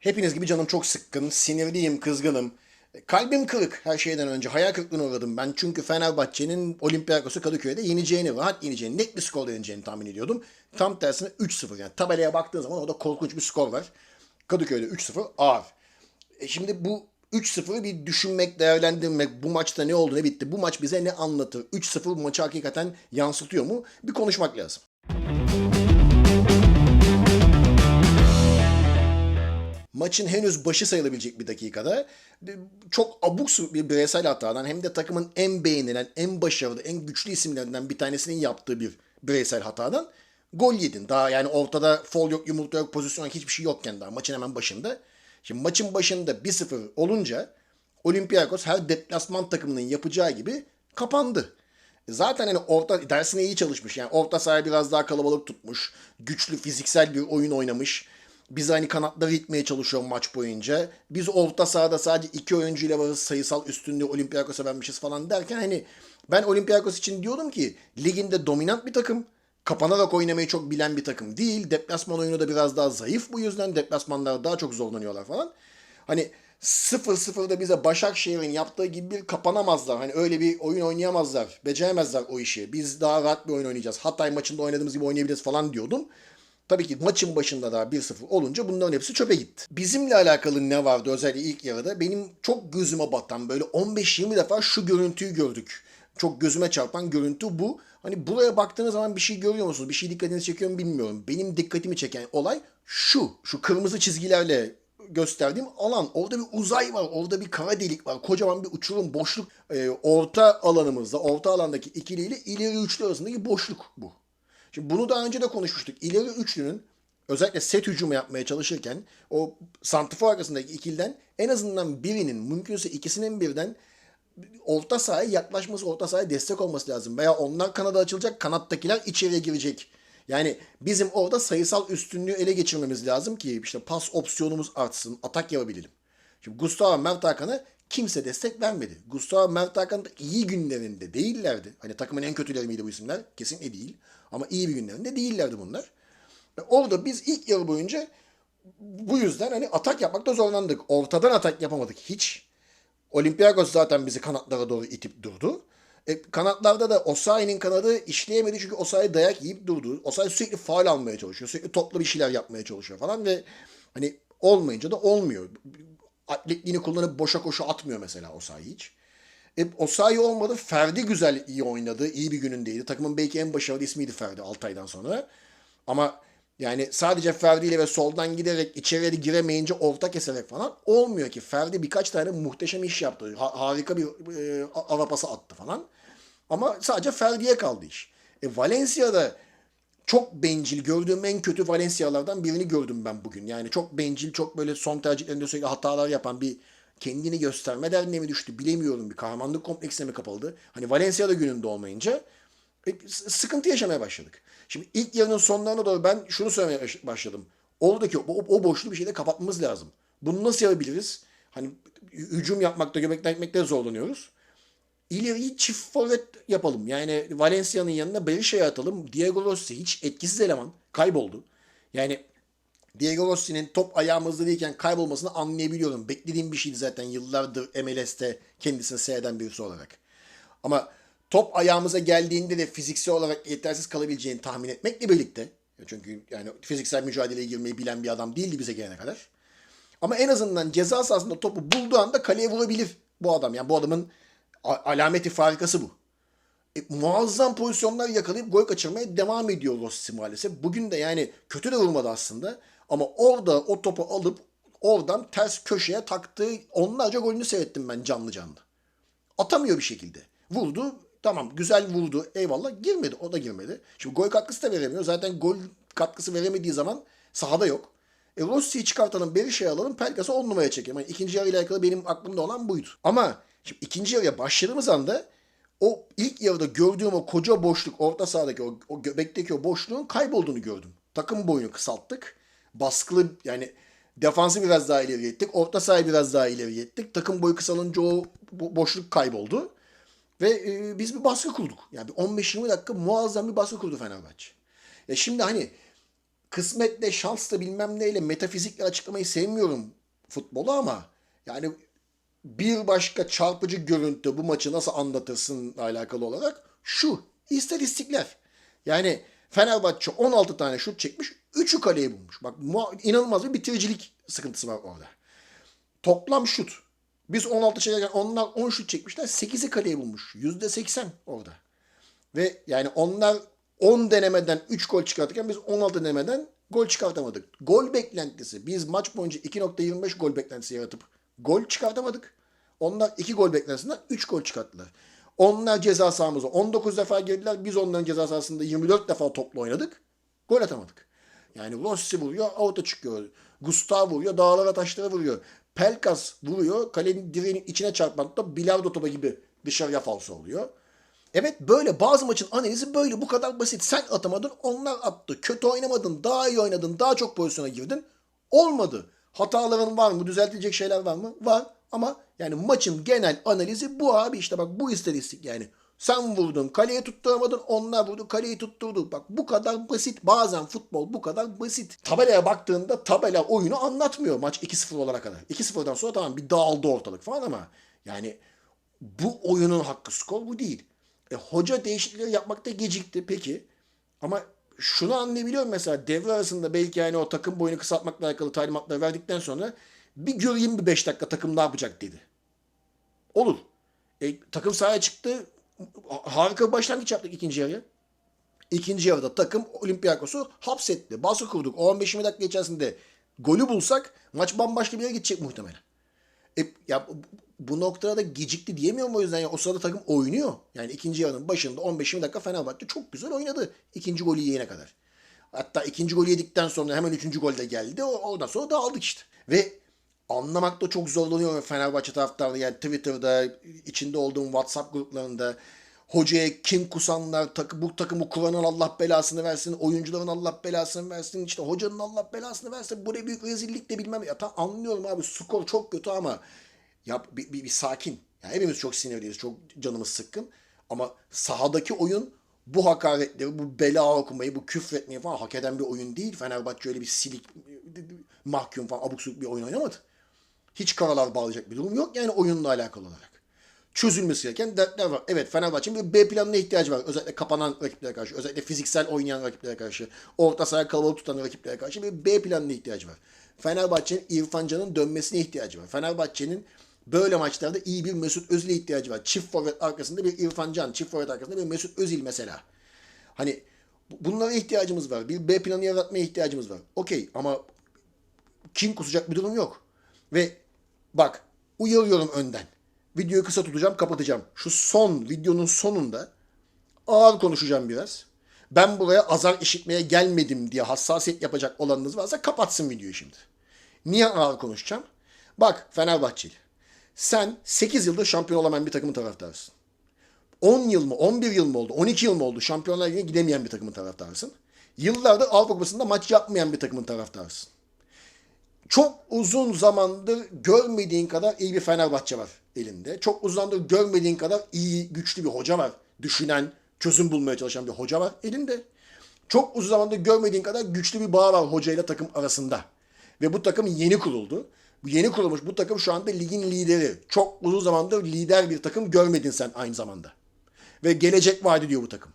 Hepiniz gibi canım çok sıkkın, sinirliyim, kızgınım. Kalbim kırık her şeyden önce. Hayal kırıklığına uğradım ben. Çünkü Fenerbahçe'nin Olympiakos'u Kadıköy'de yeneceğini, rahat yeneceğini, net bir skorla yeneceğini tahmin ediyordum. Tam tersine 3-0 yani. Tabelaya baktığın zaman orada korkunç bir skor var. Kadıköy'de 3-0 ağır. E şimdi bu 3-0'ı bir düşünmek, değerlendirmek, bu maçta ne oldu, ne bitti, bu maç bize ne anlatır? 3-0 bu maçı hakikaten yansıtıyor mu? Bir konuşmak lazım. Maçın henüz başı sayılabilecek bir dakikada çok abuk bir bireysel hatadan hem de takımın en beğenilen, en başarılı, en güçlü isimlerinden bir tanesinin yaptığı bir bireysel hatadan gol yedin. Daha yani ortada fol yok, yumurta yok, pozisyon yok, hiçbir şey yokken daha maçın hemen başında. Şimdi maçın başında 1-0 olunca Olympiakos her deplasman takımının yapacağı gibi kapandı. Zaten hani orta dersine iyi çalışmış. Yani orta sahayı biraz daha kalabalık tutmuş. Güçlü fiziksel bir oyun oynamış. Biz hani kanatları itmeye çalışıyor maç boyunca. Biz orta sahada sadece iki oyuncuyla varız sayısal üstünlüğü Olympiakos'a vermişiz falan derken hani ben Olympiakos için diyordum ki liginde dominant bir takım. Kapanarak oynamayı çok bilen bir takım değil. Deplasman oyunu da biraz daha zayıf bu yüzden. Deplasmanlar daha çok zorlanıyorlar falan. Hani 0-0'da bize Başakşehir'in yaptığı gibi bir kapanamazlar. Hani öyle bir oyun oynayamazlar. Beceremezler o işi. Biz daha rahat bir oyun oynayacağız. Hatay maçında oynadığımız gibi oynayabiliriz falan diyordum. Tabii ki maçın başında daha 1-0 olunca bunların hepsi çöpe gitti. Bizimle alakalı ne vardı özellikle ilk yarıda? Benim çok gözüme batan böyle 15-20 defa şu görüntüyü gördük. Çok gözüme çarpan görüntü bu. Hani buraya baktığınız zaman bir şey görüyor musunuz? Bir şey dikkatinizi çekiyor mu bilmiyorum. Benim dikkatimi çeken olay şu. Şu kırmızı çizgilerle gösterdiğim alan. Orada bir uzay var. Orada bir kara delik var. Kocaman bir uçurum, boşluk. Ee, orta alanımızda, orta alandaki ikiliyle ileri üçlü arasındaki boşluk bu. Şimdi bunu daha önce de konuşmuştuk. İleri üçlünün özellikle set hücumu yapmaya çalışırken o santifor arasındaki ikilden en azından birinin mümkünse ikisinin birden orta sahaya yaklaşması, orta sahaya destek olması lazım. Veya onlar kanada açılacak, kanattakiler içeriye girecek. Yani bizim orada sayısal üstünlüğü ele geçirmemiz lazım ki işte pas opsiyonumuz artsın, atak yapabilelim. Şimdi Gustavo Mert Hakan'a kimse destek vermedi. Gustavo Mert Hakan da iyi günlerinde değillerdi. Hani takımın en kötüleri miydi bu isimler? Kesinlikle değil. Ama iyi bir günlerinde değillerdi bunlar. Ve orada biz ilk yarı boyunca bu yüzden hani atak yapmakta zorlandık. Ortadan atak yapamadık hiç. Olympiakos zaten bizi kanatlara doğru itip durdu. E, kanatlarda da Osayi'nin kanadı işleyemedi çünkü Osayi dayak yiyip durdu. Osayi sürekli faal almaya çalışıyor. Sürekli toplu bir şeyler yapmaya çalışıyor falan ve hani olmayınca da olmuyor. Atletliğini kullanıp boşa koşu atmıyor mesela Osayi hiç. E, Osayi olmadı. Ferdi güzel iyi oynadı. İyi bir günündeydi. Takımın belki en başarılı ismiydi Ferdi Altay'dan sonra. Ama yani sadece Ferdi ile ve soldan giderek içeriye giremeyince orta keserek falan olmuyor ki. Ferdi birkaç tane muhteşem iş yaptı. Ha- harika bir e, ara pası attı falan. Ama sadece Ferdi'ye kaldı iş. E, Valencia'da çok bencil, gördüğüm en kötü Valencia'lardan birini gördüm ben bugün. Yani çok bencil, çok böyle son tercihlerinde sürekli hatalar yapan bir kendini gösterme derdine mi düştü bilemiyorum. Bir kahramanlık kompleksine mi kapıldı? Hani Valencia'da gününde olmayınca e, sıkıntı yaşamaya başladık. Şimdi ilk yarının sonlarına doğru ben şunu söylemeye baş- başladım. Oradaki o, o boşluğu bir şeyde kapatmamız lazım. Bunu nasıl yapabiliriz? Hani hücum yapmakta, göbekten gitmekte zorlanıyoruz. İleriyi çift forvet yapalım. Yani Valencia'nın yanına Berisha'yı atalım. Diego Rossi hiç etkisiz eleman. Kayboldu. Yani Diego Rossi'nin top ayağımızda değilken kaybolmasını anlayabiliyorum. Beklediğim bir şeydi zaten yıllardır MLS'te kendisini seyreden birisi olarak. Ama top ayağımıza geldiğinde de fiziksel olarak yetersiz kalabileceğini tahmin etmekle birlikte çünkü yani fiziksel mücadeleye girmeyi bilen bir adam değildi bize gelene kadar. Ama en azından ceza sahasında topu bulduğu anda kaleye vurabilir bu adam. Yani bu adamın alameti farikası bu. E, muazzam pozisyonlar yakalayıp gol kaçırmaya devam ediyor Rossi maalesef. Bugün de yani kötü de vurmadı aslında. Ama orada o topu alıp oradan ters köşeye taktığı onlarca golünü seyrettim ben canlı canlı. Atamıyor bir şekilde. Vurdu. Tamam güzel vurdu. Eyvallah. Girmedi. O da girmedi. Şimdi gol katkısı da veremiyor. Zaten gol katkısı veremediği zaman sahada yok. E Rossi'yi çıkartalım, Berisha'yı alalım, Pelkas'ı on numaraya çekelim. Yani ikinci yarıyla alakalı benim aklımda olan buydu. Ama şimdi ikinci yarıya başladığımız anda o ilk yarıda gördüğüm o koca boşluk, orta sahadaki o, o göbekteki o boşluğun kaybolduğunu gördüm. Takım boyunu kısalttık. Baskılı yani defansı biraz daha ileri ettik. Orta sahayı biraz daha ileri ettik. Takım boyu kısalınca o bo- boşluk kayboldu. Ve e, biz bir baskı kurduk. Yani bir 15-20 dakika muazzam bir baskı kurdu Fenerbahçe. Ya şimdi hani kısmetle, şansla bilmem neyle, metafizikle açıklamayı sevmiyorum futbolu ama yani bir başka çarpıcı görüntü bu maçı nasıl anlatırsınla alakalı olarak şu istatistikler. Yani Fenerbahçe 16 tane şut çekmiş, 3'ü kaleye bulmuş. Bak inanılmaz bir bitiricilik sıkıntısı var orada. Toplam şut. Biz 16 çekerken onlar 10 şut çekmişler. 8'i kaleye bulmuş. %80 orada. Ve yani onlar 10 denemeden 3 gol çıkartırken biz 16 denemeden gol çıkartamadık. Gol beklentisi. Biz maç boyunca 2.25 gol beklentisi yaratıp gol çıkartamadık. Onlar 2 gol beklentisinden 3 gol çıkarttılar. Onlar ceza sahamıza 19 defa girdiler. Biz onların ceza sahasında 24 defa topla oynadık. Gol atamadık. Yani Rossi vuruyor, out'a çıkıyor. Gustav vuruyor, dağlara taşlara vuruyor. Pelkas vuruyor, kalenin direğinin içine çarpan top bilardo topu gibi dışarıya falso oluyor. Evet böyle bazı maçın analizi böyle bu kadar basit. Sen atamadın onlar attı. Kötü oynamadın daha iyi oynadın daha çok pozisyona girdin. Olmadı. Hataların var mı? Düzeltilecek şeyler var mı? Var. Ama yani maçın genel analizi bu abi işte bak bu istatistik yani. Sen vurdun kaleye tutturamadın onlar vurdu kaleyi tutturdu. Bak bu kadar basit. Bazen futbol bu kadar basit. Tabelaya baktığında tabela oyunu anlatmıyor maç 2-0 olana kadar. 2-0'dan sonra tamam bir dağıldı ortalık falan ama yani bu oyunun hakkı skor bu değil. E, hoca değişiklikleri yapmakta gecikti peki. Ama şunu anlayabiliyorum mesela devre arasında belki yani o takım boyunu kısaltmakla alakalı talimatları verdikten sonra bir göreyim bir 5 dakika takım ne yapacak dedi. Olur. E, takım sahaya çıktı. Harika bir başlangıç yaptık ikinci yarıya. İkinci yarıda takım Olympiakos'u hapsetti. Baskı kurduk. O 15-20 dakika içerisinde golü bulsak maç bambaşka bir yere gidecek muhtemelen. E, ya bu- noktada da gecikti diyemiyorum o yüzden ya o sırada takım oynuyor. Yani ikinci yarının başında 15-20 dakika Fenerbahçe çok güzel oynadı ikinci golü yiyene kadar. Hatta ikinci golü yedikten sonra hemen üçüncü gol de geldi. O- Oradan sonra dağıldık işte. Ve anlamakta çok zorlanıyorum Fenerbahçe taraftarı. Yani Twitter'da, içinde olduğum WhatsApp gruplarında hocaya kim kusanlar, takı, bu takımı kuranın Allah belasını versin, oyuncuların Allah belasını versin, işte hocanın Allah belasını versin. Bu ne büyük rezillik de bilmem. Ya tam anlıyorum abi skor çok kötü ama ya bir, bir, bir sakin. Ya hepimiz çok sinirliyiz, çok canımız sıkkın. Ama sahadaki oyun bu hakaretleri, bu bela okumayı, bu küfretmeyi falan hak eden bir oyun değil. Fenerbahçe öyle bir silik, mahkum falan abuk subuk bir oyun oynamadı. Hiç karalar bağlayacak bir durum yok yani oyunla alakalı olarak. Çözülmesi gereken dertler var. Evet Fenerbahçe'nin bir B planına ihtiyacı var. Özellikle kapanan rakiplere karşı, özellikle fiziksel oynayan rakiplere karşı, orta saha kalabalık tutan rakiplere karşı bir B planına ihtiyacı var. Fenerbahçe'nin İrfan Can'ın dönmesine ihtiyacı var. Fenerbahçe'nin böyle maçlarda iyi bir Mesut Özil'e ihtiyacı var. Çift forvet arkasında bir İrfan Can, çift forvet arkasında bir Mesut Özil mesela. Hani bu- bunlara ihtiyacımız var. Bir B planı yaratmaya ihtiyacımız var. Okey ama kim kusacak bir durum yok. Ve bak uyarıyorum önden. Videoyu kısa tutacağım, kapatacağım. Şu son videonun sonunda ağır konuşacağım biraz. Ben buraya azar işitmeye gelmedim diye hassasiyet yapacak olanınız varsa kapatsın videoyu şimdi. Niye ağır konuşacağım? Bak Fenerbahçeli. Sen 8 yıldır şampiyon olamayan bir takımın taraftarısın. 10 yıl mı, 11 yıl mı oldu, 12 yıl mı oldu Şampiyonlar Ligi'ne gidemeyen bir takımın taraftarısın. Yıllardır Avrupa Kupası'nda maç yapmayan bir takımın taraftarısın. Çok uzun zamandır görmediğin kadar iyi bir Fenerbahçe var elinde. Çok uzun zamandır görmediğin kadar iyi, güçlü bir hoca var. Düşünen, çözüm bulmaya çalışan bir hoca var elinde. Çok uzun zamandır görmediğin kadar güçlü bir bağ var hoca ile takım arasında. Ve bu takım yeni kuruldu. Bu yeni kurulmuş bu takım şu anda ligin lideri. Çok uzun zamandır lider bir takım görmedin sen aynı zamanda. Ve gelecek vaat ediyor bu takım.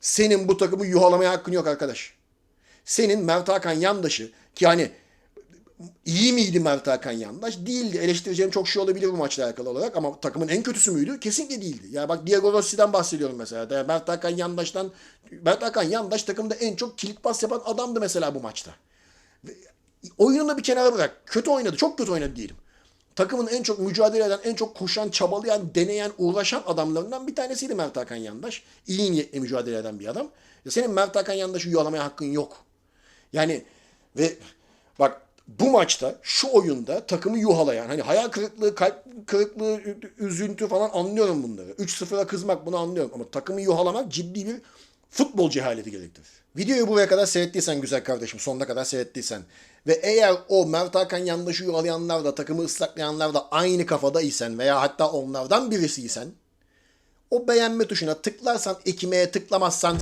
Senin bu takımı yuhalamaya hakkın yok arkadaş. Senin Mert Hakan yandaşı ki hani iyi miydi Mert Hakan Yandaş? Değildi. Eleştireceğim çok şey olabilir bu maçla alakalı olarak ama takımın en kötüsü müydü? Kesinlikle değildi. Ya bak Diego Rossi'den bahsediyorum mesela. Ya Mert Hakan Yandaş'tan Mert Hakan Yandaş takımda en çok kilit pas yapan adamdı mesela bu maçta. Oyununu bir kenara bırak. Kötü oynadı. Çok kötü oynadı diyelim. Takımın en çok mücadele eden, en çok koşan, çabalayan, deneyen, uğraşan adamlarından bir tanesiydi Mert Hakan Yandaş. İyi niyetle mücadele eden bir adam. Ya senin Mert Hakan Yandaş'ı yuvalamaya hakkın yok. Yani ve bak bu maçta şu oyunda takımı yuhalayan hani hayal kırıklığı, kalp kırıklığı, üzüntü falan anlıyorum bunları. 3-0'a kızmak bunu anlıyorum ama takımı yuhalamak ciddi bir futbol cehaleti gerektirir. Videoyu buraya kadar seyrettiysen güzel kardeşim sonuna kadar seyrettiysen ve eğer o Mert Hakan yandaşı yuhalayanlar da takımı ıslaklayanlar da aynı kafadaysan veya hatta onlardan birisiysen o beğenme tuşuna tıklarsan ekmeğe tıklamazsan